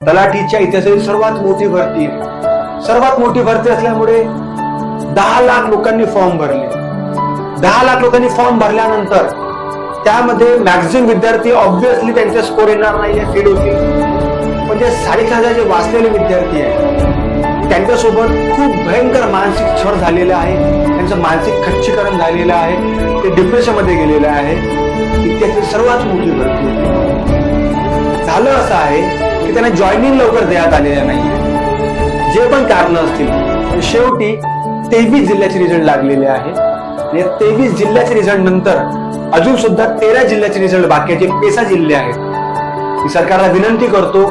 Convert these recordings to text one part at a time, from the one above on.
तलाठीच्या इतिहासातील सर्वात मोठी भरती. आहे सर्वात मोठी भरती असल्यामुळे दहा लाख लोकांनी फॉर्म भरले. दहा लाख लोकांनी फॉर्म भरल्यानंतर त्यामध्ये मॅक्झिमम विद्यार्थी ऑब्विसली त्यांचा स्कोर येणार नाही फीड होतील. म्हणजे साडेचार हजार जे वाचलेले विद्यार्थी आहेत त्यांच्यासोबत खूप भयंकर मानसिक छळ झालेला आहे. त्यांचं मानसिक खच्चीकरण झालेलं आहे. ते डिप्रेशनमध्ये गेलेलं आहे. इतिहासातील सर्वात मोठी भरती होती. झालं असं आहे की त्यांना जॉईनिंग लवकर देण्यात आलेलं नाही जे पण कारण असतील शेवटी तेवीस जिल्ह्याचे रिझल्ट लागलेले आहे आणि तेवीस जिल्ह्याचे रिझल्ट नंतर अजून सुद्धा तेरा जिल्ह्याचे रिझल्ट बाकीचे पेसा जिल्हे आहेत. मी सरकारला विनंती करतो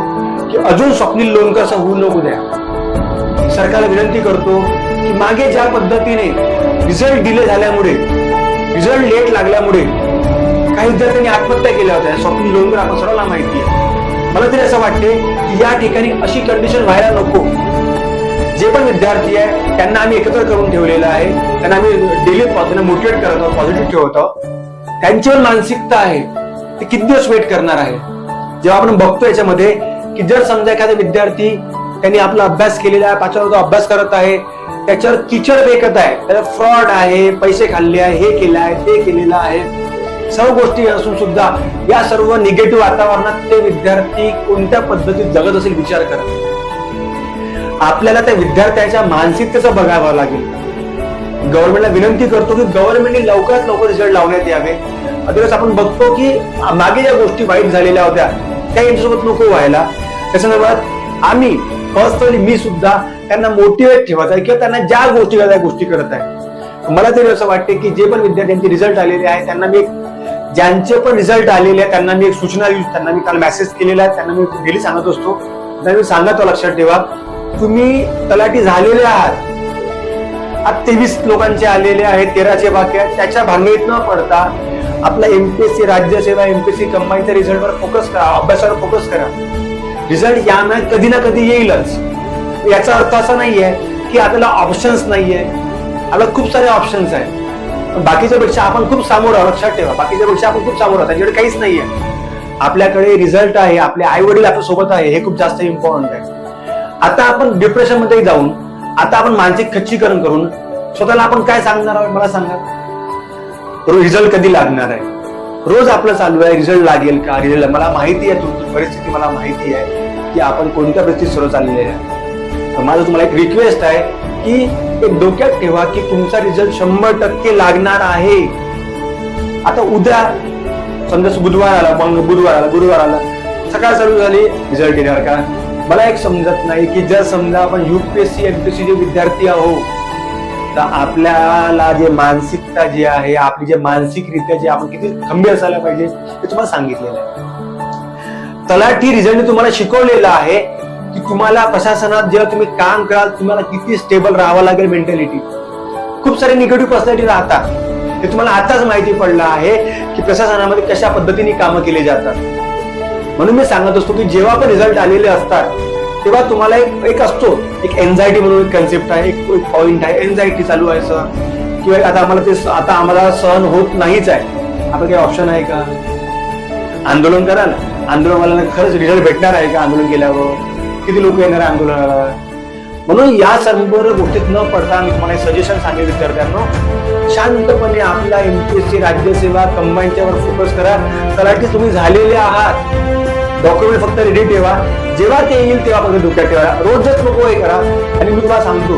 की अजून स्वप्नील लोणकर असं होऊ नको द्या. सरकारला विनंती करतो की मागे ज्या पद्धतीने रिझल्ट डिले झाल्यामुळे रिझल्ट लेट लागल्यामुळे काही विद्यार्थ्यांनी आत्महत्या केल्या होत्या. स्वप्नील लोणकर आपण सर्वांना माहिती आहे. मला तरी असं वाटते की या ठिकाणी अशी कंडिशन व्हायला नको. जे पण विद्यार्थी आहे त्यांना आम्ही एकत्र करून ठेवलेलं आहे. त्यांना आम्ही डेली त्यांना मोटिवेट करत आहोत पॉझिटिव्ह ठेवत आहोत. त्यांची मानसिकता आहे ते किती दिवस वेट करणार आहे? जेव्हा आपण बघतो याच्यामध्ये की जर समजा एखादा विद्यार्थी त्यांनी आपला अभ्यास केलेला आहे पाचव्या तो अभ्यास करत आहे त्याच्यावर किचड फेकत आहे त्याला फ्रॉड आहे पैसे खाल्ले आहे हे केलं आहे ते केलेलं आहे. सर्व गोष्टी असून सुद्धा या सर्व निगेटिव्ह वातावरणात ते विद्यार्थी कोणत्या पद्धतीत जगत असेल विचार करा आपल्याला त्या विद्यार्थ्याच्या मानसिकतेचं बघावं लागेल. गव्हर्नमेंटला विनंती करतो की गव्हर्नमेंटने लवकरात लवकर रिझल्ट लावण्यात यावे. अदरवाईज आपण बघतो की मागे ज्या गोष्टी वाईट झालेल्या होत्या त्या यांच्यासोबत नको व्हायला. त्यासंदर्भात आम्ही पर्सनली मी सुद्धा त्यांना मोटिवेट ठेवत आहे किंवा त्यांना ज्या गोष्टी त्या गोष्टी करत आहे. मला तरी असं वाटते की जे पण विद्यार्थ्यांचे रिझल्ट आलेले आहे त्यांना मी एक ज्यांचे पण रिझल्ट आलेले आहेत त्यांना मी एक सूचना दिली त्यांना मी काल मेसेज केलेला आहे त्यांना मी डेली सांगत असतो. त्यांना मी सांगतो लक्षात ठेवा. तुम्ही तलाठी झालेले आहात. आज तेवीस लोकांचे आलेले आहेत तेराचे बाकी आहेत. त्याच्या भांगेत न पडता आपला एमपीएससी राज्यसेवा एमपीएससी कंबाईनच्या रिझल्टवर फोकस करा अभ्यासावर फोकस करा. रिझल्ट या कधी ना कधी येईलच. याचा अर्थ असा नाहीये की आपल्याला ऑप्शन्स नाहीये. आपल्याला खूप सारे ऑप्शन्स आहेत. बाकीच्या पेक्षा आपण खूप सामोर आहोत लक्षात ठेवा. बाकीच्या पेक्षा आपण खूप सामोर आहोत. त्याच्याकडे काहीच नाहीये. आपल्याकडे रिझल्ट आहे आपले आई वडील आपल्यासोबत आहे हे खूप जास्त इम्पॉर्टंट आहे. आता आपण डिप्रेशनमध्ये जाऊन आता आपण मानसिक खच्चीकरण करून स्वतःला आपण काय सांगणार आहोत? मला सांगा. रिझल्ट कधी लागणार आहे? रोज आपलं चालू आहे रिझल्ट लागेल का? रिझल्ट मला माहिती आहे तुमची परिस्थिती मला माहिती आहे की आपण कोणत्या परिस्थितीत सर्व चाललेले आहे. माझं तुम्हाला एक रिक्वेस्ट आहे की एक डोक्यात ठेवा की तुमचा रिझल्ट शंभर टक्के लागणार आहे. आता उद्या समजा बुधवार आला मग बुधवार आला गुरुवार आला सकाळ चालू झाली रिझल्ट येणार का? मला एक समजत नाही की जर समजा आपण युपीएससी एमपीएससी जे विद्यार्थी आहोत तर आपल्याला जे मानसिकता जी आहे आपली जे मानसिकरित्या जे आपण किती खंबीर असायला पाहिजे ते तुम्हाला सांगितलेलं आहे. तलाठी रिझल्ट तुम्हाला शिकवलेलं आहे की तुम्हाला प्रशासनात जेव्हा तुम्ही काम कराल तुम्हाला किती स्टेबल राहावं लागेल मेंटॅलिटी खूप सारे निगेटिव्ह पर्सनॅलिटी राहतात. ते तुम्हाला आताच माहिती पडलं आहे की प्रशासनामध्ये कशा पद्धतीने कामं केली जातात. म्हणून मी सांगत असतो की जेव्हा पण रिझल्ट आलेले असतात तेव्हा तुम्हाला एक एक असतो एक एन्झायटी म्हणून एक कन्सेप्ट आहे एक पॉइंट आहे. एन्झायटी चालू आहे सर. किंवा आता आम्हाला ते आता आम्हाला सहन होत नाहीच आहे. आपण काही ऑप्शन आहे का? आंदोलन करा ना. आंदोलनाला खरंच रिझल्ट भेटणार आहे का आंदोलन केल्यावर? किती लोक येणार आहे आंदोलनाला? म्हणून या सर्व गोष्टीत न पडता मी तुम्हाला सजेशन सांगेल विद्यार्थ्यांना. शांतपणे आपला एमपीएससी राज्यसेवा कंबाईनच्यावर फोकस करा. तलाठी तुम्ही झालेले आहात. डॉक्युमेंट फक्त रेडी ठेवा. जेव्हा ते येईल तेव्हा फक्त डोक्यात ठेवा. रोजच नको हे करा. आणि मी तुम्हाला सांगतो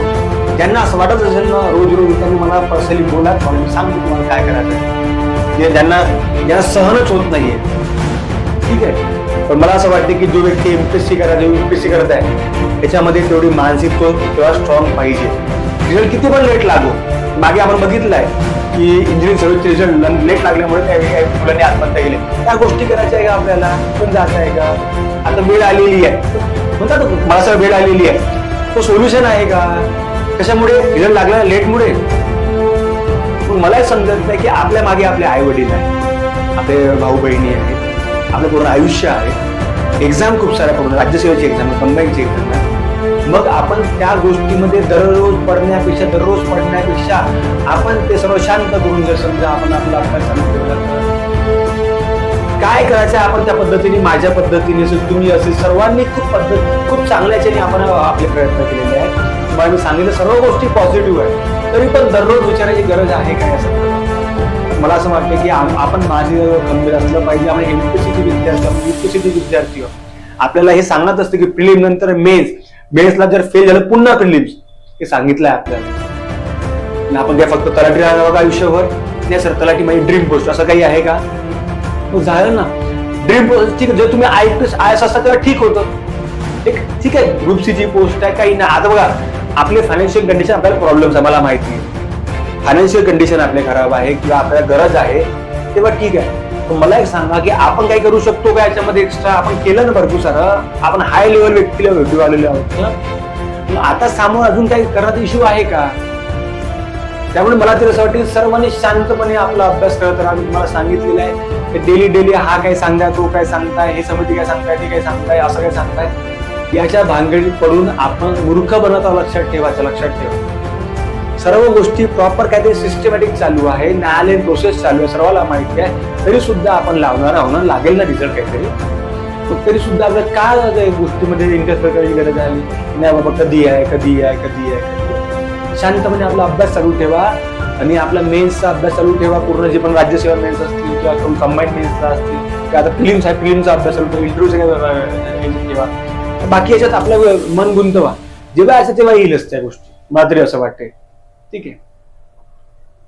ज्यांना असं वाटत असेल ना रोज रोज त्यांनी मला पर्सनली बोला मी सांगतो तुम्हाला काय करायचं ज्यांना ज्यांना सहनच होत नाहीये. ठीक आहे? पण मला असं वाटतं की जो व्यक्ती एम पी एस सी करत एस सी करत आहे त्याच्यामध्ये तेवढी मानसिक तो तेव्हा स्ट्रॉंग पाहिजे. रिझल्ट किती पण लेट लागो. मागे आपण बघितलं आहे की इंजिनिअरिंग सर्व्हिसचे रिझल्ट लेट लागल्यामुळे काही मुलांनी आत्महत्या केली. त्या गोष्टी करायच्या आहे का आपल्याला? पण जायचं आहे का? आता वेळ आलेली आहे. म्हणतात ना, मला सर वेळ आलेली आहे. तो सोल्युशन आहे का? कशामुळे? रिझल्ट लागला लेटमुळे पण मला समजत नाही की आपल्या मागे आपले आई वडील आहेत. आपले भाऊ बहिणी आहेत. आपलं पूर्ण आयुष्य आहे. एक्झाम खूप साऱ्या पूर्ण राज्यसेवेची एक्झाम कंबाईनची एक्झाम आहे. मग आपण त्या गोष्टीमध्ये दररोज पडण्यापेक्षा दररोज पडण्यापेक्षा आपण ते सर्व शांत करून जर समजा आपण आपला अभ्यास काय करायचं आपण त्या पद्धतीने माझ्या पद्धतीने असेल तुम्ही असेल सर्वांनी खूप पद्धत खूप चांगल्याच्याने आपण आपले प्रयत्न केलेले आहेत. तुम्हाला मी सांगितलं सर्व गोष्टी पॉझिटिव्ह आहेत. तरी पण दररोज विचारायची गरज आहे काय असं मला असं वाटतं की आपण माझे गंभीर असलं पाहिजे आपण एमपीसीचे विद्यार्थी आपण युपीसीचे विद्यार्थी आपल्याला हे सांगत असतं की प्रिलिम नंतर मेन्स मेन्सला जर फेल झालं पुन्हा प्रिलिम्स हे सांगितलंय आपल्याला. आपण काय फक्त तलाठी राहणार का आयुष्यभर? नाही सर तलाठी माझी ड्रीम पोस्ट असं काही आहे का? मग झालं ना. ड्रीम पोस्ट ठीक आहे. जर तुम्ही I P S I S असता तेव्हा ठीक होतं. एक ठीक आहे. ग्रुप सीची पोस्ट आहे काही नाही. आता बघा आपले फायनान्शियल कंडिशन आपल्याला प्रॉब्लेम्स आहे मला माहिती आहे फायनान्शियल कंडिशन आपले खराब आहे किंवा आपल्याला गरज आहे तेव्हा ठीक आहे. मला एक सांगा की आपण काय करू शकतो का याच्यामध्ये एक्स्ट्रा आपण केलं ना भरपूर सारं. आपण हाय लेवल व्यक्तीला भेटू आलेलो आहोत. आता समोर अजून काही करत इश्यू आहे का? त्यामुळे मला तरी असं वाटतं की सर्वांनी शांतपणे आपला अभ्यास करत राहा मी तुम्हाला सांगितलेलं आहे की डेली डेली हा काय सांगताय तो काय सांगताय हे समिती काय सांगताय ते काय सांगताय असं काय सांगताय? याच्या भानगडीत पडून आपण मूर्ख बनत आहोत लक्षात ठेवायचं लक्षात ठेवा. सर्व गोष्टी प्रॉपर काहीतरी सिस्टमॅटिक चालू आहे. न्यायालयीन प्रोसेस चालू आहे. सर्वांना माहिती आहे. तरी सुद्धा आपण लावणार आहोत लागेल ना रिझल्ट काहीतरी? तरी सुद्धा आपल्याला काय गोष्टीमध्ये. इंटरेस्ट करायची गरज आहे नाही बाबा कधी आहे? कधी आहे? कधी आहे? शांतपणे आपला अभ्यास चालू ठेवा. आणि आपला मेन्सचा अभ्यास चालू ठेवा. पूर्ण जे पण राज्यसेवा मेन्स असतील किंवा कंबाईंड मेन्सचा असतील. किंवा आता फिल्म्स आहे फिल्मचा अभ्यास चालू ठेवा. इंटरव्ह्यू ठेवा. बाकी याच्यात आपलं मन गुंतवा. जेव्हा असं तेव्हा येईलच त्या गोष्टी. मात्र असं वाटते ठीक आहे